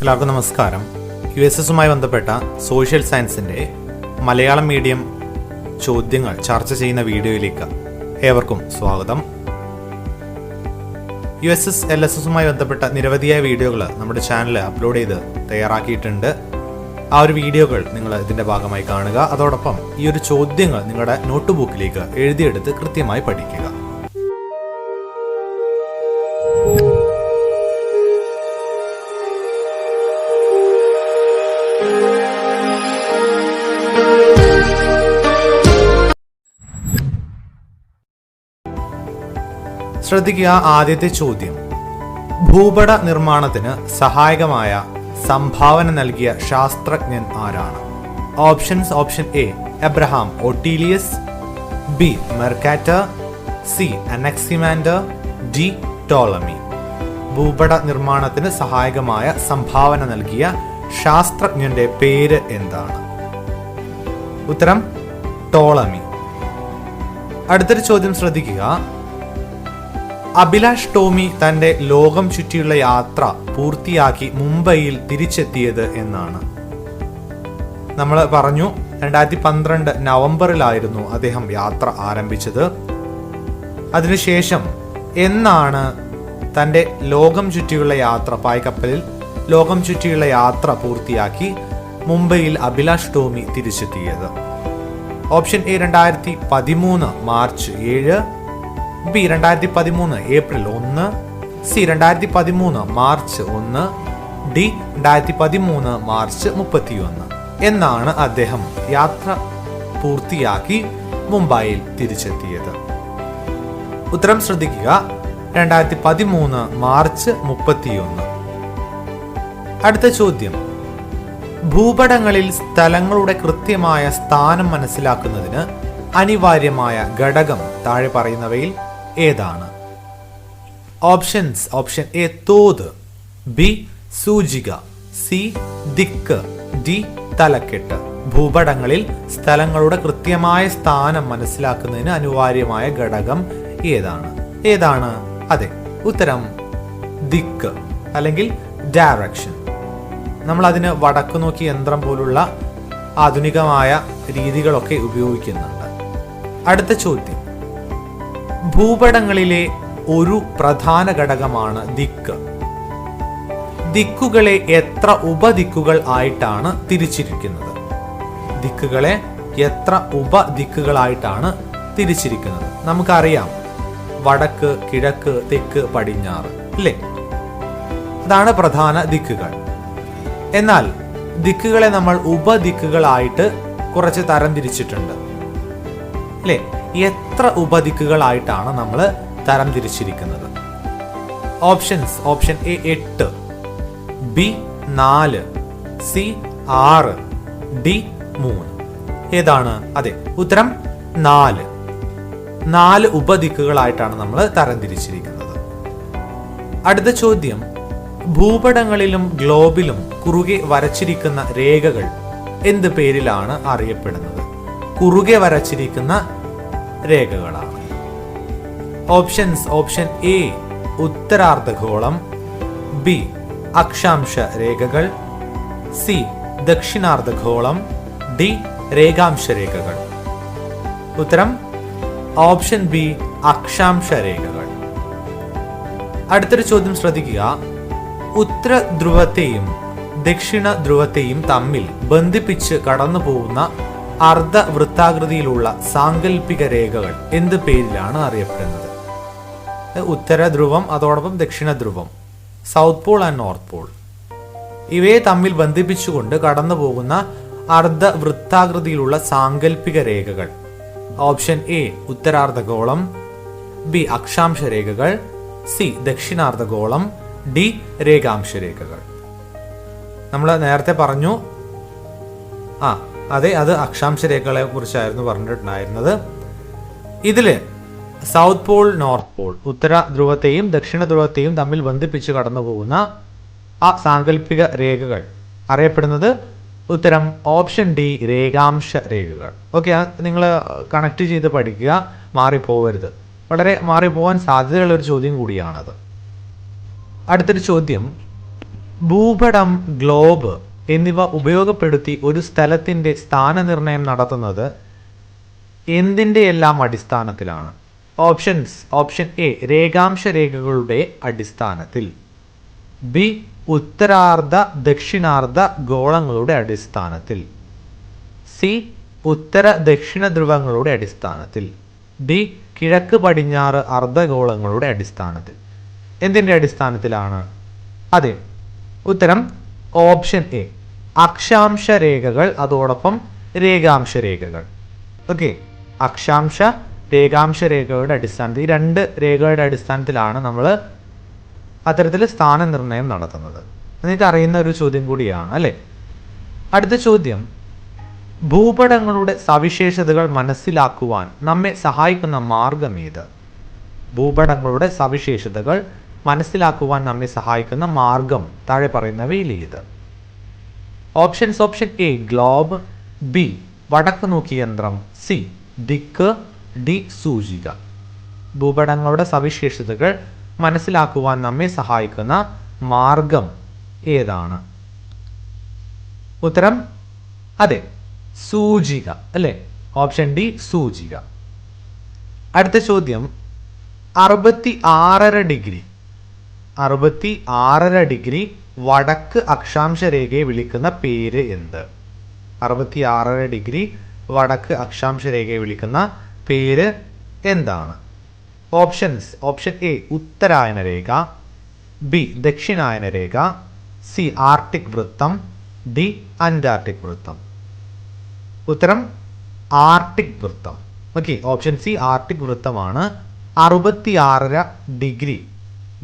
എല്ലാവർക്കും നമസ്കാരം. U S എസുമായി ബന്ധപ്പെട്ട സോഷ്യൽ സയൻസിന്റെ മലയാളം മീഡിയം ചോദ്യങ്ങൾ ചർച്ച ചെയ്യുന്ന വീഡിയോയിലേക്ക് ഏവർക്കും സ്വാഗതം. U S S L S എസുമായി ബന്ധപ്പെട്ട നിരവധിയായ വീഡിയോകൾ നമ്മുടെ ചാനൽ അപ്ലോഡ് ചെയ്ത് തയ്യാറാക്കിയിട്ടുണ്ട്. ആ ഒരു വീഡിയോകൾ നിങ്ങൾ ഇതിന്റെ ഭാഗമായി കാണുക. അതോടൊപ്പം ഈ ഒരു ചോദ്യങ്ങൾ നിങ്ങളുടെ നോട്ട് ബുക്കിലേക്ക് എഴുതിയെടുത്ത് കൃത്യമായി പഠിക്കുക. ശ്രദ്ധിക്കുക ആദ്യത്തെ ചോദ്യം. ഭൂപട നിർമ്മാണത്തിന് സഹായകമായ സംഭാവന നൽകിയ ശാസ്ത്രജ്ഞൻ ആരാണ്? Options option A Abraham Ortelius B Mercator C Anaximander D Ptolemy. ഭൂപട നിർമ്മാണത്തിന് സഹായകമായ സംഭാവന നൽകിയ ശാസ്ത്രജ്ഞന്റെ പേര് എന്താണ്? ഉത്തരം ടോളമി. അടുത്തൊരു ചോദ്യം ശ്രദ്ധിക്കുക. അഭിലാഷ് ടോമി തന്റെ ലോകം ചുറ്റിയുള്ള യാത്ര പൂർത്തിയാക്കി മുംബൈയിൽ തിരിച്ചെത്തിയത് എന്നാണ്. നമ്മൾ പറഞ്ഞു രണ്ടായിരത്തി പന്ത്രണ്ട് നവംബറിലായിരുന്നു അദ്ദേഹം യാത്ര ആരംഭിച്ചത്. അതിനുശേഷം എന്നാണ് തന്റെ ലോകം ചുറ്റിയുള്ള യാത്ര പായ്ക്കപ്പലിൽ ലോകം ചുറ്റിയുള്ള യാത്ര പൂർത്തിയാക്കി മുംബൈയിൽ അഭിലാഷ് ടോമി തിരിച്ചെത്തിയത്. ഓപ്ഷൻ എ രണ്ടായിരത്തി പതിമൂന്ന് മാർച്ച് ഏഴ് ബി രണ്ടായിരത്തി പതിമൂന്ന് ഏപ്രിൽ ഒന്ന് സി രണ്ടായിരത്തി പതിമൂന്ന് മാർച്ച് ഒന്ന് ഡി രണ്ടായിരത്തി പതിമൂന്ന് മാർച്ച് മുപ്പത്തിയൊന്ന്. എന്നാണ് അദ്ദേഹം യാത്ര പൂർത്തിയാക്കി മുംബൈയിൽ തിരിച്ചെത്തിയത്. ഉത്തരം ശ്രദ്ധിക്കുക. രണ്ടായിരത്തി പതിമൂന്ന് മാർച്ച് മുപ്പത്തിയൊന്ന്. അടുത്ത ചോദ്യം. ഭൂപടങ്ങളിൽ സ്ഥലങ്ങളുടെ കൃത്യമായ സ്ഥാനം മനസ്സിലാക്കുന്നതിന് അനിവാര്യമായ ഘടകം താഴെ പറയുന്നവയിൽ ഏതാണ്? ഓപ്ഷൻസ് ഓപ്ഷൻ എ തോത്. ബി സൂചിക. സി ദിക്ക്. ഡി തലക്കെട്ട്. ഭൂപടങ്ങളിൽ സ്ഥലങ്ങളുടെ കൃത്യമായ സ്ഥാനം മനസ്സിലാക്കുന്നതിന് അനിവാര്യമായ ഘടകം ഏതാണ്? ഏതാണ്? അതെ ഉത്തരം ദിക്ക് അല്ലെങ്കിൽ ഡയറക്ഷൻ നമ്മൾ അതിന് വടക്ക് നോക്കി യന്ത്രം പോലുള്ള ആധുനികമായ രീതികളൊക്കെ ഉപയോഗിക്കുന്നുണ്ട്. അടുത്ത ചോദ്യം. ഭൂപടങ്ങളിലെ ഒരു പ്രധാന ഘടകമാണ് ദിക്ക്. ദിക്കുകളെ എത്ര ഉപദിക്കുകൾ ആയിട്ടാണ് തിരിച്ചിരിക്കുന്നത്? ദിക്കുകളെ എത്ര ഉപദിക്കുകളായിട്ടാണ് തിരിച്ചിരിക്കുന്നത്? നമുക്കറിയാം. വടക്ക് കിഴക്ക് തെക്ക് പടിഞ്ഞാറ് അല്ലേ അതാണ് പ്രധാന ദിക്കുകൾ. എന്നാൽ ദിക്കുകളെ നമ്മൾ ഉപദിക്കുകളായിട്ട് കുറച്ച് തരം തിരിച്ചിട്ടുണ്ട്. അല്ലേ എത്ര ഉപദിക്കുകളായിട്ടാണ് നമ്മൾ തരംതിരിച്ചിരിക്കുന്നത്? ഓപ്ഷൻസ് ഓപ്ഷൻ എ എട്ട് ബി നാല് സി ആറ് ഡി മൂന്ന്. ഏതാണ്? അതെ ഉത്തരം നാല്. നാല് ഉപദിക്കുകളായിട്ടാണ് നമ്മൾ തരംതിരിച്ചിരിക്കുന്നത്. അടുത്ത ചോദ്യം ഭൂപടങ്ങളിലും ഗ്ലോബിലും കുറുകെ വരച്ചിരിക്കുന്ന രേഖകൾ എന്ത് പേരിലാണ് അറിയപ്പെടുന്നത്? കുറുകെ വരച്ചിരിക്കുന്ന രേഖകളാണ്. ഓപ്ഷൻസ് ഓപ്ഷൻ എ ഉത്തരാർദ്ധഗോളം. ബി അക്ഷാംശ രേഖകൾ. സി ദക്ഷിണാർദ്ധഗോളം. ഡി രേഖാംശ രേഖകൾ. ഉത്തരം? ഓപ്ഷൻ ബി അക്ഷാംശ രേഖകൾ. അടുത്തൊരു ചോദ്യം ശ്രദ്ധിക്കുക. ഉത്തര ധ്രുവത്തെയും ദക്ഷിണ ധ്രുവത്തെയും തമ്മിൽ ബന്ധിപ്പിച്ച് കടന്നു പോകുന്ന അർദ്ധവൃത്താകൃതിയിലുള്ള സാങ്കല്പിക രേഖകൾ എന്ത് പേരിലാണ് അറിയപ്പെടുന്നത്? ഉത്തര ധ്രുവം അതോടൊപ്പം ദക്ഷിണ ധ്രുവം south pole and north pole. ഇവയെ തമ്മിൽ ബന്ധിപ്പിച്ചുകൊണ്ട് കടന്നു പോകുന്ന അർദ്ധ വൃത്താകൃതിയിലുള്ള സാങ്കല്പിക രേഖകൾ. ഓപ്ഷൻ എ ഉത്തരാർദ്ധഗോളം ബി അക്ഷാംശ രേഖകൾ സി ദക്ഷിണാർദ്ധഗോളം ഡി രേഖാംശ രേഖകൾ നമ്മൾ നേരത്തെ പറഞ്ഞു ആ അതെ അത് അക്ഷാംശ രേഖകളെ കുറിച്ചായിരുന്നു പറഞ്ഞിട്ടുണ്ടായിരുന്നത്. ഇതിൽ സൗത്ത് പോൾ നോർത്ത് പോൾ ഉത്തര ധ്രുവത്തെയും ദക്ഷിണ ധ്രുവത്തെയും തമ്മിൽ ബന്ധിപ്പിച്ച് കടന്നു പോകുന്ന ആ സാങ്കല്പിക രേഖകൾ. അറിയപ്പെടുന്നത് ഉത്തരം ഓപ്ഷൻ ഡി രേഖാംശ രേഖകൾ. ഓക്കെ നിങ്ങൾ കണക്ട് ചെയ്ത് പഠിക്കുക മാറിപ്പോവരുത്. വളരെ മാറിപ്പോവാൻ സാധ്യതയുള്ള ഒരു ചോദ്യം കൂടിയാണത്. അടുത്തൊരു ചോദ്യം. ഭൂപടം ഗ്ലോബ് എന്നിവ ഉപയോഗപ്പെടുത്തി ഒരു സ്ഥലത്തിന്റെ സ്ഥാനനിർണയം നടത്തുന്നത് എന്തിന്റെ എല്ലാം അടിസ്ഥാനത്തിലാണ്? ഓപ്ഷൻസ് ഓപ്ഷൻ എ രേഖാംശ രേഖകളുടെ അടിസ്ഥാനത്തിൽ. ബി ഉത്തരാർദ്ധ ദക്ഷിണാർദ്ധ ഗോളങ്ങളുടെ അടിസ്ഥാനത്തിൽ. സി ഉത്തര ദക്ഷിണ ധ്രുവങ്ങളുടെ അടിസ്ഥാനത്തിൽ. ഡി കിഴക്ക് പടിഞ്ഞാറ് അർദ്ധഗോളങ്ങളുടെ അടിസ്ഥാനത്തിൽ. എന്തിന്റെ അടിസ്ഥാനത്തിലാണ്? അതെ ഉത്തരം ഓപ്ഷൻ എ അക്ഷാംശ രേഖകൾ അതോടൊപ്പം രേഖാംശ രേഖകൾ ഓക്കെ അക്ഷാംശ രേഖാംശ രേഖകളുടെ അടിസ്ഥാനത്തിൽ ഈ രണ്ട് രേഖകളുടെ അടിസ്ഥാനത്തിലാണ് നമ്മൾ അത്തരത്തിൽ സ്ഥാനനിർണയം നടത്തുന്നത്. നിങ്ങൾക്ക് അറിയുന്ന ഒരു ചോദ്യം കൂടിയാണ് അല്ലേ? അടുത്ത ചോദ്യം. ഭൂപടങ്ങളുടെ സവിശേഷതകൾ മനസ്സിലാക്കുവാൻ നമ്മെ സഹായിക്കുന്ന മാർഗം ഏത്? ഭൂപടങ്ങളുടെ സവിശേഷതകൾ മനസ്സിലാക്കുവാൻ നമ്മെ സഹായിക്കുന്ന മാർഗം താഴെ പറയുന്നവയിൽ ഏത്? Options option A globe B വടക്ക് നോക്കി യന്ത്രം. സി ദിക്ക്. ഡി സൂചിക. ഭൂപടങ്ങളുടെ സവിശേഷതകൾ മനസ്സിലാക്കുവാൻ നമ്മെ സഹായിക്കുന്ന മാർഗം ഏതാണ്? ഉത്തരം അതെ സൂചിക അല്ലേ? ഓപ്ഷൻ ഡി സൂചിക. അടുത്ത ചോദ്യം അറുപത്തി ആറര ഡിഗ്രി. അറുപത്തി ആറര ഡിഗ്രി വടക്ക് അക്ഷാംശ രേഖയെ വിളിക്കുന്ന പേര് എന്ത്? അറുപത്തി ആറര ഡിഗ്രി വടക്ക് അക്ഷാംശ രേഖയെ വിളിക്കുന്ന പേര് എന്താണ്? ഓപ്ഷൻസ് ഓപ്ഷൻ എ ഉത്തരായന രേഖ ബി ദക്ഷിണായന രേഖ സി ആർട്ടിക് വൃത്തം ഡി അന്റാർട്ടിക് വൃത്തം. ഉത്തരം ആർട്ടിക് വൃത്തം. ഓക്കെ ഓപ്ഷൻ സി ആർട്ടിക് വൃത്തമാണ്. അറുപത്തി ആറര ഡിഗ്രി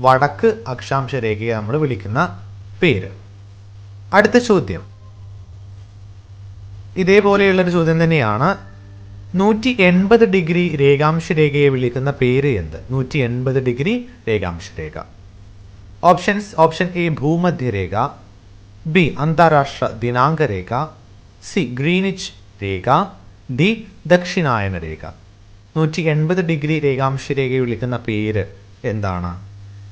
വടക്ക് അക്ഷാംശ രേഖയെ നമ്മൾ വിളിക്കുന്ന പേര്. അടുത്ത ചോദ്യം. ഇതേപോലെയുള്ളൊരു ചോദ്യം തന്നെയാണ്. നൂറ്റി എൺപത് ഡിഗ്രി രേഖാംശ രേഖയെ വിളിക്കുന്ന പേര് എന്ത്? നൂറ്റി എൺപത് ഡിഗ്രി രേഖാംശ രേഖ ഓപ്ഷൻസ് ഓപ്ഷൻ എ ഭൂമധ്യരേഖ ബി അന്താരാഷ്ട്ര ദിനാങ്ക രേഖ സി ഗ്രീനിച്ച് രേഖ ഡി ദക്ഷിണായന രേഖ നൂറ്റി എൺപത് ഡിഗ്രി രേഖാംശ രേഖയെ വിളിക്കുന്ന പേര് എന്താണ്?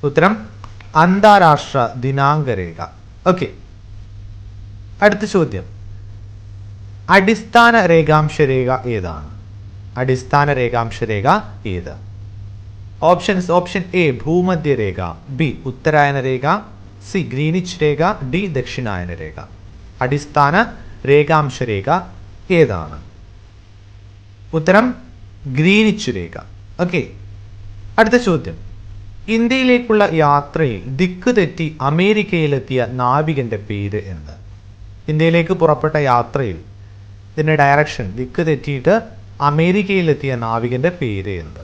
ഉത്തരം അന്താരാഷ്ട്ര ദിനാങ്കരേഖ. ഓക്കെ അടുത്ത ചോദ്യം. അടിസ്ഥാന രേഖാംശ രേഖ ഏതാണ്? അടിസ്ഥാന രേഖാംശ രേഖ ഏത്? ഓപ്ഷൻസ് ഓപ്ഷൻ എ ഭൂമധ്യ രേഖ. ബി ഉത്തരായന രേഖ. സി ഗ്രീനിച്ച് രേഖ. ഡി ദക്ഷിണായന രേഖ. അടിസ്ഥാന രേഖാംശ രേഖ ഏതാണ്? ഉത്തരം ഗ്രീനിച്ച് രേഖ. ഓക്കെ അടുത്ത ചോദ്യം. ഇന്ത്യയിലേക്കുള്ള യാത്രയിൽ ദിക്ക് തെറ്റി അമേരിക്കയിലെത്തിയ നാവികന്റെ പേര് എന്ന് ഇന്ത്യയിലേക്ക് പുറപ്പെട്ട യാത്രയിൽ ഇതിന്റെ ഡയറക്ഷൻ ദിക്ക് തെറ്റിയിട്ട് അമേരിക്കയിലെത്തിയ നാവികന്റെ പേര് എന്ത്?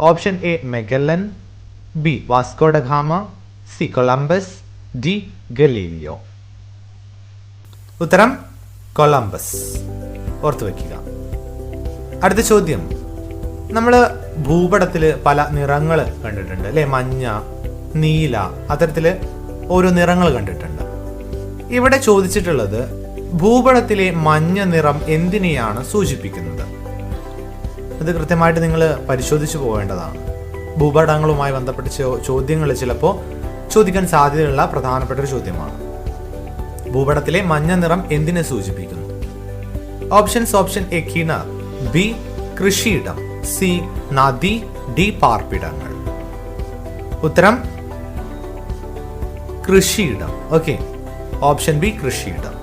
Option A Magellan B Vasco da Gama C Columbus D Galileo. ഉത്തരം കൊളംബസ്. ഓർത്തു വയ്ക്കുക അടുത്ത ചോദ്യം. നമ്മൾ ഭൂപടത്തിൽ പല നിറങ്ങൾ കണ്ടിട്ടുണ്ട്. അല്ലേ? മഞ്ഞ നീല അത്തരത്തിൽ ഓരോ നിറങ്ങൾ കണ്ടിട്ടുണ്ട്. ഇവിടെ ചോദിച്ചിട്ടുള്ളത് ഭൂപടത്തിലെ മഞ്ഞ നിറം എന്തിനെയാണ് സൂചിപ്പിക്കുന്നത്? ഇത് കൃത്യമായിട്ട് നിങ്ങൾ പരിശോധിച്ചു പോകേണ്ടതാണ്. ഭൂപടങ്ങളുമായി ബന്ധപ്പെട്ട ചോദ്യങ്ങൾ ചിലപ്പോൾ ചോദിക്കാൻ സാധ്യതയുള്ള പ്രധാനപ്പെട്ട ഒരു ചോദ്യമാണ്. ഭൂപടത്തിലെ മഞ്ഞ നിറം എന്തിനെ സൂചിപ്പിക്കുന്നു? ഓപ്ഷൻസ് ഓപ്ഷൻ എ കിണർ ബി കൃഷിയിടം. സി നദി ഡി പാർപ്പിടങ്ങൾ. ഉത്തരം കൃഷിയിടം. ഓക്കെ. ഓപ്ഷൻ ബി കൃഷിയിടം.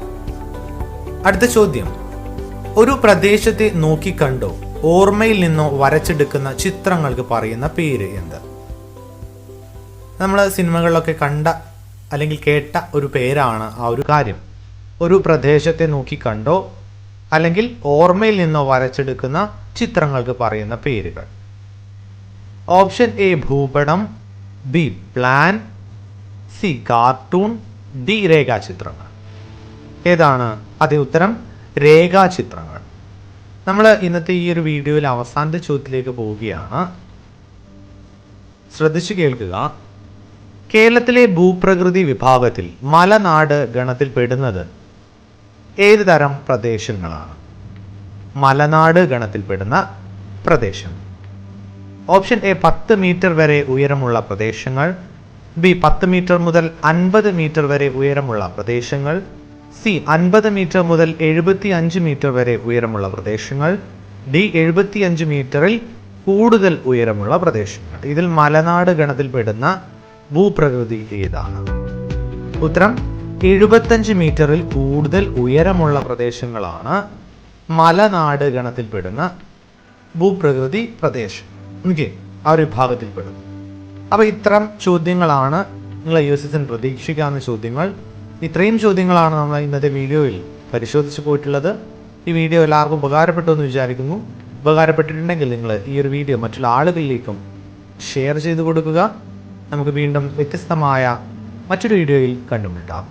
അടുത്ത ചോദ്യം. ഒരു പ്രദേശത്തെ നോക്കിക്കണ്ടോ ഓർമ്മയിൽ നിന്നോ വരച്ചെടുക്കുന്ന ചിത്രങ്ങൾക്ക് പറയുന്ന പേര് എന്ത്? നമ്മൾ സിനിമകളിലൊക്കെ കണ്ട അല്ലെങ്കിൽ കേട്ട ഒരു പേരാണ് ആ ഒരു കാര്യം. ഒരു പ്രദേശത്തെ നോക്കിക്കണ്ടോ അല്ലെങ്കിൽ ഓർമ്മയിൽ നിന്നോ വരച്ചെടുക്കുന്ന ചിത്രങ്ങൾക്ക് പറയുന്ന പേരുകൾ. ഓപ്ഷൻ എ ഭൂപടം B plan C cartoon D രേഖാചിത്രങ്ങൾ. ഏതാണ് അതേ ഉത്തരം? രേഖാചിത്രങ്ങൾ. നമ്മൾ ഇന്നത്തെ ഈ ഒരു വീഡിയോയിൽ അവസാനത്തെ ചോദ്യത്തിലേക്ക് പോവുകയാണ്. ശ്രദ്ധിച്ചു കേൾക്കുക. കേരളത്തിലെ ഭൂപ്രകൃതി വിഭാഗത്തിൽ മലനാട് ഗണത്തിൽ പെടുന്നത് ഏത് തരം പ്രദേശങ്ങളാണ്? മലനാട് ഗണത്തിൽപ്പെടുന്ന പ്രദേശം. ഓപ്ഷൻ എ പത്ത് മീറ്റർ വരെ ഉയരമുള്ള പ്രദേശങ്ങൾ ബി പത്ത് മീറ്റർ മുതൽ അൻപത് മീറ്റർ വരെ ഉയരമുള്ള പ്രദേശങ്ങൾ സി അൻപത് മീറ്റർ മുതൽ എഴുപത്തി അഞ്ച് മീറ്റർ വരെ ഉയരമുള്ള പ്രദേശങ്ങൾ ഡി എഴുപത്തി അഞ്ച് മീറ്ററിൽ കൂടുതൽ ഉയരമുള്ള പ്രദേശങ്ങൾ. ഇതിൽ മലനാട് ഗണത്തിൽപ്പെടുന്ന ഭൂപ്രകൃതി ഏതാണ്? ഉത്തരം എഴുപത്തഞ്ച് മീറ്ററിൽ കൂടുതൽ ഉയരമുള്ള പ്രദേശങ്ങളാണ് മലനാട് ഗണത്തിൽപ്പെടുന്ന ഭൂപ്രകൃതി പ്രദേശം. ഓക്കെ ആ ഒരു വിഭാഗത്തിൽപ്പെടും അപ്പോൾ ഇത്തരം ചോദ്യങ്ങളാണ് നിങ്ങൾ യു എസ് എസിന് പ്രതീക്ഷിക്കാവുന്ന ചോദ്യങ്ങൾ. ഇത്രയും ചോദ്യങ്ങളാണ് നമ്മൾ ഇന്നത്തെ വീഡിയോയിൽ പരിശോധിച്ച് പോയിട്ടുള്ളത്. ഈ വീഡിയോ എല്ലാവർക്കും ഉപകാരപ്പെട്ടു എന്ന് വിചാരിക്കുന്നു. ഉപകാരപ്പെട്ടിട്ടുണ്ടെങ്കിൽ നിങ്ങൾ ഈ ഒരു വീഡിയോ മറ്റുള്ള ആളുകളിലേക്കും ഷെയർ ചെയ്ത് കൊടുക്കുക. നമുക്ക് വീണ്ടും വ്യത്യസ്തമായ മറ്റൊരു വീഡിയോയിൽ കണ്ടുമുട്ടാം.